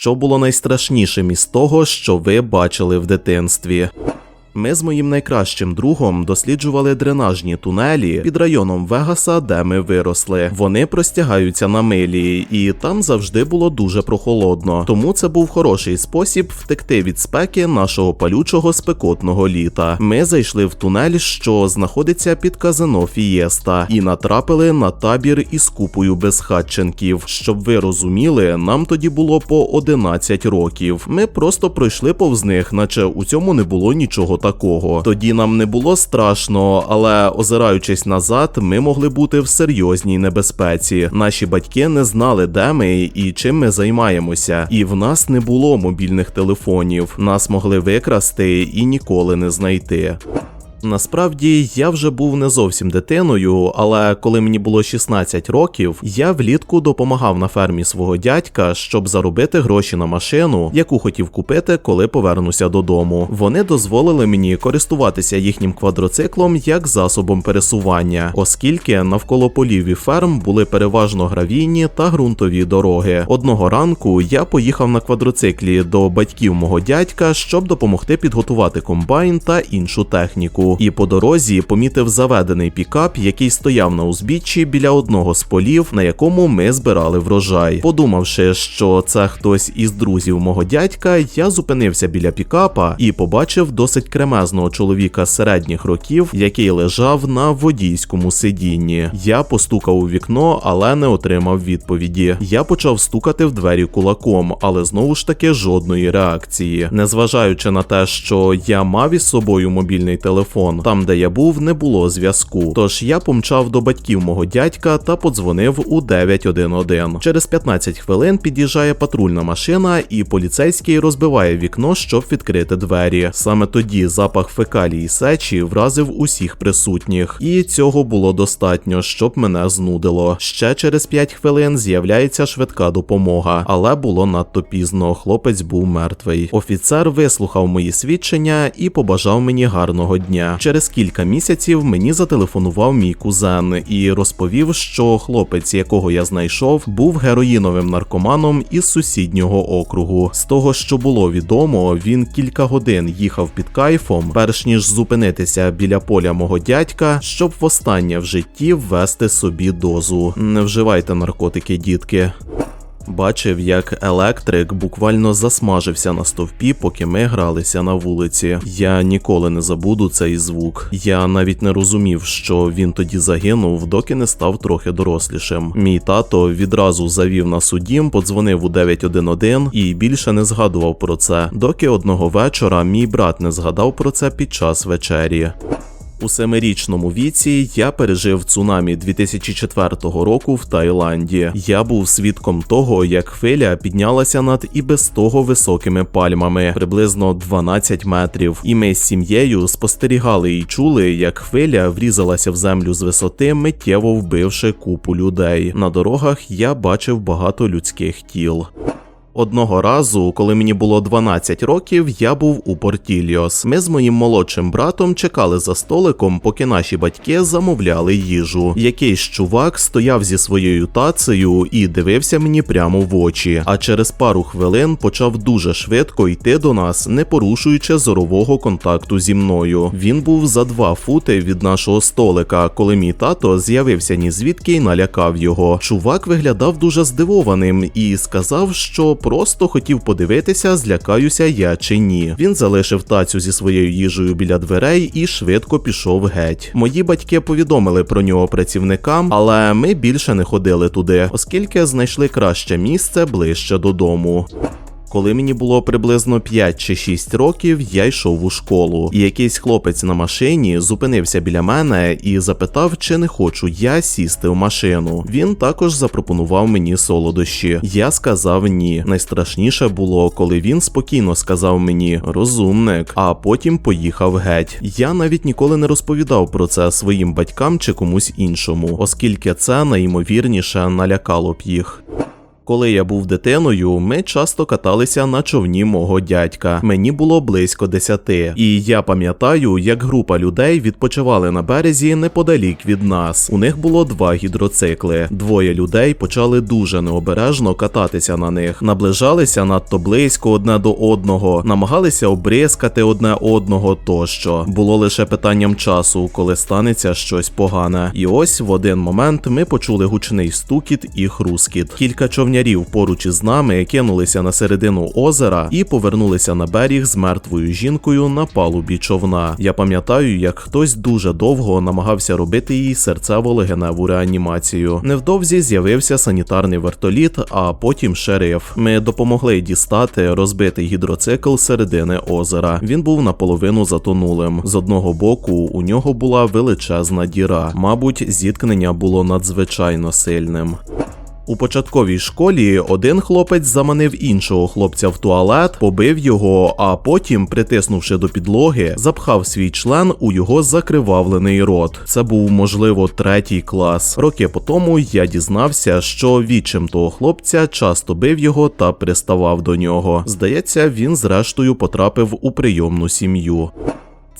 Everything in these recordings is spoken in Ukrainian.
що було найстрашнішим із того, що ви бачили в дитинстві. Ми з моїм найкращим другом досліджували дренажні тунелі під районом Вегаса, де ми виросли. Вони простягаються на милі, і там завжди було дуже прохолодно. Тому це був хороший спосіб втекти від спеки нашого палючого спекотного літа. Ми зайшли в тунель, що знаходиться під казино Фієста, і натрапили на табір із купою безхатченків. Щоб ви розуміли, нам тоді було по 11 років. Ми просто пройшли повз них, наче у цьому не було нічого такого. Тоді нам не було страшно, але озираючись назад, ми могли бути в серйозній небезпеці. Наші батьки не знали, де ми і чим ми займаємося, і в нас не було мобільних телефонів. Нас могли викрасти і ніколи не знайти. Насправді я вже був не зовсім дитиною, але коли мені було 16 років, я влітку допомагав на фермі свого дядька, щоб заробити гроші на машину, яку хотів купити, коли повернуся додому. Вони дозволили мені користуватися їхнім квадроциклом як засобом пересування, оскільки навколо полів і ферм були переважно гравійні та ґрунтові дороги. Одного ранку я поїхав на квадроциклі до батьків мого дядька, щоб допомогти підготувати комбайн та іншу техніку і по дорозі помітив заведений пікап, який стояв на узбіччі біля одного з полів, на якому ми збирали врожай. Подумавши, що це хтось із друзів мого дядька, я зупинився біля пікапа і побачив досить кремезного чоловіка середніх років, який лежав на водійському сидінні. Я постукав у вікно, але не отримав відповіді. Я почав стукати в двері кулаком, але знову ж таки жодної реакції. Незважаючи на те, що я мав із собою мобільний телефон телефон. Там, де я був, не було зв'язку. Тож я помчав до батьків мого дядька та подзвонив у 911. Через 15 хвилин під'їжджає патрульна машина, і поліцейський розбиває вікно, щоб відкрити двері. Саме тоді запах фекалії сечі вразив усіх присутніх, і цього було достатньо, щоб мене знудило. Ще через 5 хвилин з'являється швидка допомога, але було надто пізно. Хлопець був мертвий. Офіцер вислухав мої свідчення і побажав мені гарного дня. Через кілька місяців мені зателефонував мій кузен і розповів, що хлопець, якого я знайшов, був героїновим наркоманом із сусіднього округу. З того, що було відомо, він кілька годин їхав під кайфом, перш ніж зупинитися біля поля мого дядька, щоб востаннє в житті ввести собі дозу. Не вживайте наркотики, дітки. Бачив, як електрик буквально засмажився на стовпі, поки ми гралися на вулиці. Я ніколи не забуду цей звук. Я навіть не розумів, що він тоді загинув, доки не став трохи дорослішим. Мій тато відразу завів на судім, подзвонив у 911 і більше не згадував про це, доки одного вечора мій брат не згадав про це під час вечері. У семирічному віці я пережив цунамі 2004 року в Таїланді. Я був свідком того, як хвиля піднялася над і без того високими пальмами, приблизно 12 метрів. І ми з сім'єю спостерігали і чули, як хвиля врізалася в землю з висоти, миттєво вбивши купу людей. На дорогах я бачив багато людських тіл. Одного разу, коли мені було 12 років, я був у Портільос. Ми з моїм молодшим братом чекали за столиком, поки наші батьки замовляли їжу. Якийсь чувак стояв зі своєю тацею і дивився мені прямо в очі. А через пару хвилин почав дуже швидко йти до нас, не порушуючи зорового контакту зі мною. Він був за два фути від нашого столика, коли мій тато з'явився ні звідки й налякав його. Чувак виглядав дуже здивованим і сказав, що просто хотів подивитися, злякаюся я чи ні. Він залишив тацю зі своєю їжею біля дверей і швидко пішов геть. Мої батьки повідомили про нього працівникам, але ми більше не ходили туди, оскільки знайшли краще місце ближче додому. Коли мені було приблизно 5 чи 6 років, я йшов у школу, і якийсь хлопець на машині зупинився біля мене і запитав, чи не хочу я сісти в машину. Він також запропонував мені солодощі. Я сказав ні. Найстрашніше було, коли він спокійно сказав мені розумник, а потім поїхав геть. Я навіть ніколи не розповідав про це своїм батькам чи комусь іншому, оскільки це найімовірніше налякало б їх. Коли я був дитиною, ми часто каталися на човні мого дядька. Мені було близько десяти. І я пам'ятаю, як група людей відпочивали на березі неподалік від нас. У них було два гідроцикли. Двоє людей почали дуже необережно кататися на них, наближалися надто близько одне до одного, намагалися обрізкати одне одного тощо. Було лише питанням часу, коли станеться щось погане. І ось в один момент ми почули гучний стукіт і хрускіт. Кілька човнярів поруч із нами кинулися на середину озера і повернулися на берег з мертвою жінкою на палубі човна. Я пам'ятаю, як хтось дуже довго намагався робити їй серцево-легеневу реанімацію. Невдовзі з'явився санітарний вертоліт, а потім шериф. Ми допомогли дістати розбитий гідроцикл середини озера. Він був наполовину затонулим. З одного боку у нього була величезна діра. Мабуть, зіткнення було надзвичайно сильним. У початковій школі один хлопець заманив іншого хлопця в туалет, побив його, а потім, притиснувши до підлоги, запхав свій член у його закривавлений рот. Це був, можливо, третій клас. Роки по тому я дізнався, що відчим того хлопця часто бив його та приставав до нього. Здається, він зрештою потрапив у прийомну сім'ю.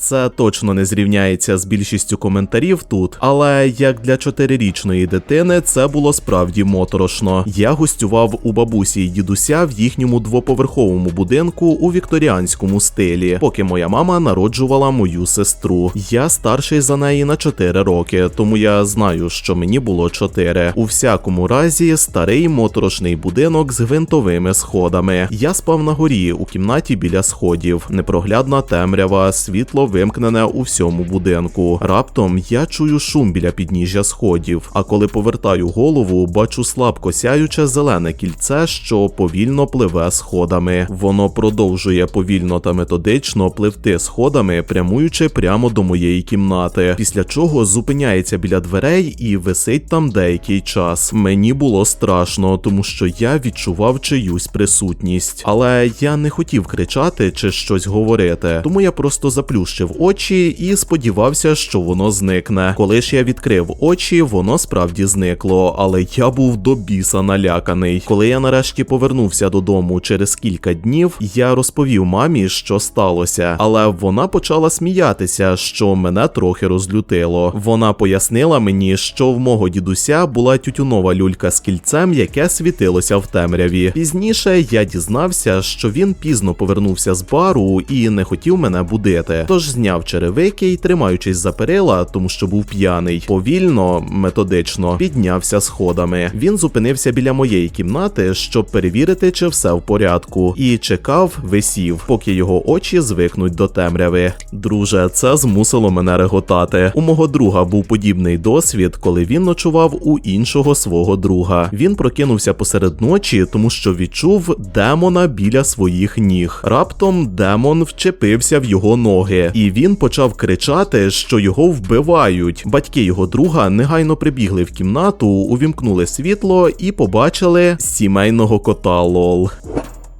Це точно не зрівняється з більшістю коментарів тут, але як для чотирирічної дитини це було справді моторошно. Я гостював у бабусі і дідуся в їхньому двоповерховому будинку у вікторіанському стилі, поки моя мама народжувала мою сестру. Я старший за неї на 4 роки, тому я знаю, що мені було 4. У всякому разі, старий моторошний будинок з гвинтовими сходами. Я спав на горі у кімнаті біля сходів, непроглядна темрява, світло вимкнене у всьому будинку. Раптом я чую шум біля підніжжя сходів. А коли повертаю голову, бачу слабко сяюче зелене кільце, що повільно пливе сходами. Воно продовжує повільно та методично пливти сходами, прямуючи прямо до моєї кімнати. Після чого зупиняється біля дверей і висить там деякий час. Мені було страшно, тому що я відчував чиюсь присутність. Але я не хотів кричати чи щось говорити, тому я просто заплющив очі і сподівався, що воно зникне. Коли ж я відкрив очі, воно справді зникло, але я був до біса наляканий. Коли я нарешті повернувся додому через кілька днів, я розповів мамі, що сталося, але вона почала сміятися, що мене трохи розлютило. Вона пояснила мені, що в мого дідуся була тютюнова люлька з кільцем, яке світилося в темряві. Пізніше я дізнався, що він пізно повернувся з бару і не хотів мене будити. Тож зняв черевики і, тримаючись за перила, тому що був п'яний, повільно, методично піднявся сходами. Він зупинився біля моєї кімнати, щоб перевірити, чи все в порядку, і чекав, висів, поки його очі звикнуть до темряви. Друже, це змусило мене реготати. У мого друга був подібний досвід, коли він ночував у іншого свого друга. Він прокинувся посеред ночі, тому що відчув демона біля своїх ніг. Раптом демон вчепився в його ноги, і він почав кричати, що його вбивають. Батьки його друга негайно прибігли в кімнату, увімкнули світло і побачили сімейного кота лол.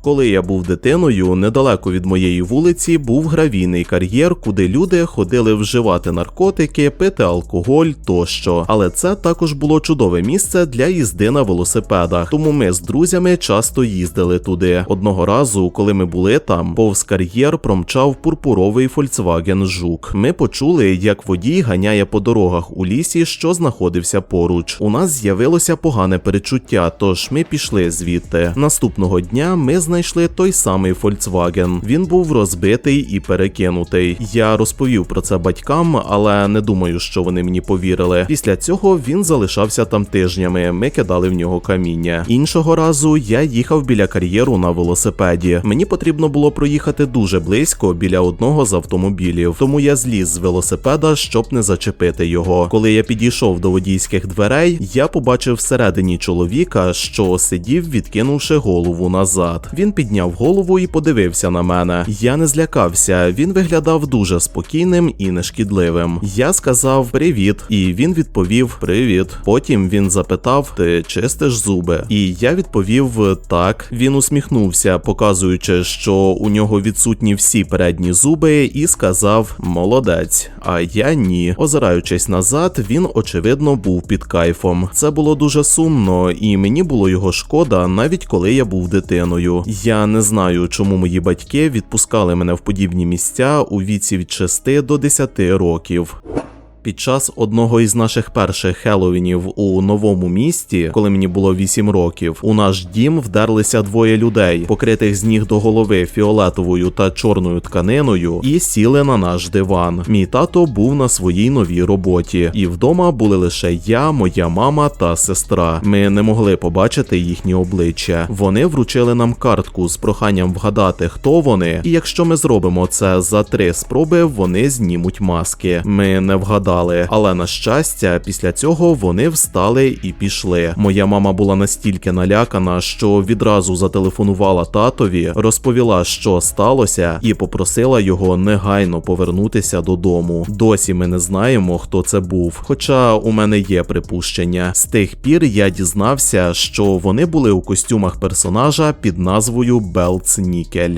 Коли я був дитиною, недалеко від моєї вулиці був гравійний кар'єр, куди люди ходили вживати наркотики, пити алкоголь тощо. Але це також було чудове місце для їзди на велосипедах. Тому ми з друзями часто їздили туди. Одного разу, коли ми були там, повз кар'єр промчав пурпуровий Volkswagen Жук. Ми почули, як водій ганяє по дорогах у лісі, що знаходився поруч. У нас з'явилося погане перечуття, тож ми пішли звідти. Наступного дня ми знайшли той самий Volkswagen. Він був розбитий і перекинутий. Я розповів про це батькам, але не думаю, що вони мені повірили. Після цього він залишався там тижнями. Ми кидали в нього каміння. Іншого разу я їхав біля кар'єру на велосипеді. Мені потрібно було проїхати дуже близько біля одного з автомобілів, тому я зліз з велосипеда, щоб не зачепити його. Коли я підійшов до водійських дверей, я побачив всередині чоловіка, що сидів, відкинувши голову назад. Він підняв голову і подивився на мене. Я не злякався. Він виглядав дуже спокійним і нешкідливим. Я сказав привіт, і він відповів Привіт. Потім він запитав: Ти чистиш зуби? І я відповів так. Він усміхнувся, показуючи, що у нього відсутні всі передні зуби, і сказав Молодець. А я ні. Озираючись назад, він очевидно був під кайфом. Це було дуже сумно, і мені було його шкода, навіть коли я був дитиною. Я не знаю, чому мої батьки відпускали мене в подібні місця у віці від 6 до 10 років. Під час одного із наших перших хеллоуінів у новому місті, коли мені було 8 років, у наш дім вдерлися двоє людей, покритих з ніг до голови фіолетовою та чорною тканиною, і сіли на наш диван. Мій тато був на своїй новій роботі, і вдома були лише я, моя мама та сестра. Ми не могли побачити їхні обличчя. Вони вручили нам картку з проханням вгадати, хто вони, і якщо ми зробимо це за три спроби, вони знімуть маски. Ми не вгадали, але на щастя, після цього вони встали і пішли. Моя мама була настільки налякана, що відразу зателефонувала татові, розповіла, що сталося, і попросила його негайно повернутися додому. Досі ми не знаємо, хто це був. Хоча у мене є припущення. З тих пір я дізнався, що вони були у костюмах персонажа під назвою Белц Нікель.